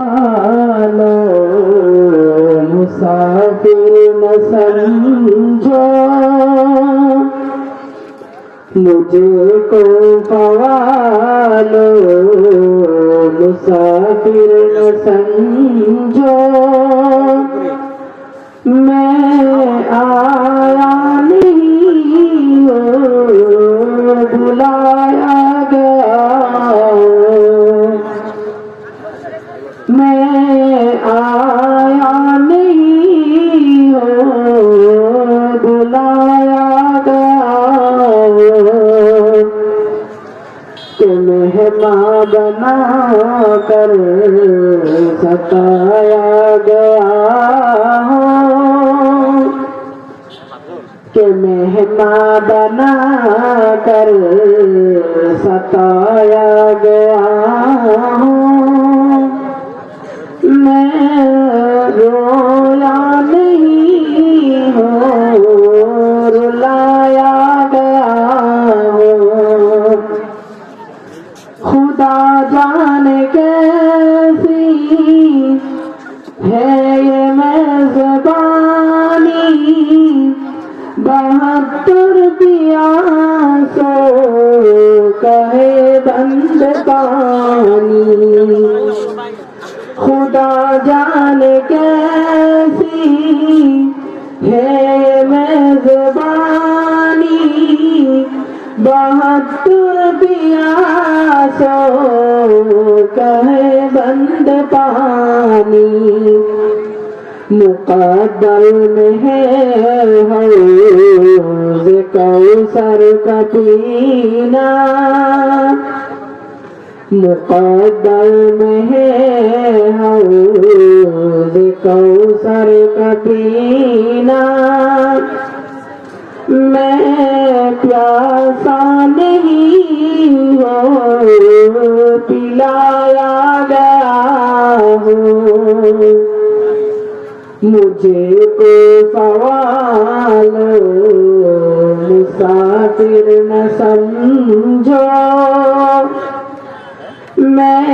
لو مسافر نہ سمجھو مجھے کو پوالو مسافر نہ سمجھو میں آیا مہمان بنا کر ستایا گیا ہوں کہ مہمان بنا کر ستایا گیا ہوں میں رویا سو کہے بند پانی۔ خدا جان کیسی ہے میزبانی۔ بہتر پیاسو کہے بند پانی۔ مقدر ہے حوض کوثر کا پینا مقدر ہے حوض کوثر کا پینا میں پیاسا نہیں مجھے کو سوال مسافر نہ سمجھو۔ میں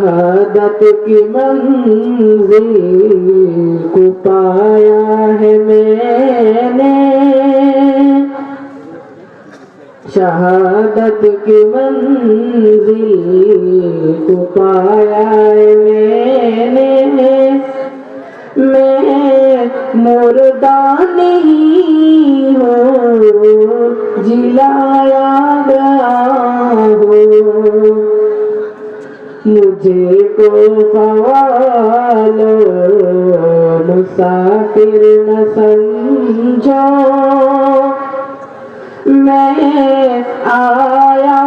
شہادت کی منزل کو پایا ہے میں نے۔ شہادت کی منزل کو پایا ہے میں نے۔ میں مردہ نہیں ہوں جلایا گیا ہوں مجھے کو سوال مسافر نہ سمجھو میں آیا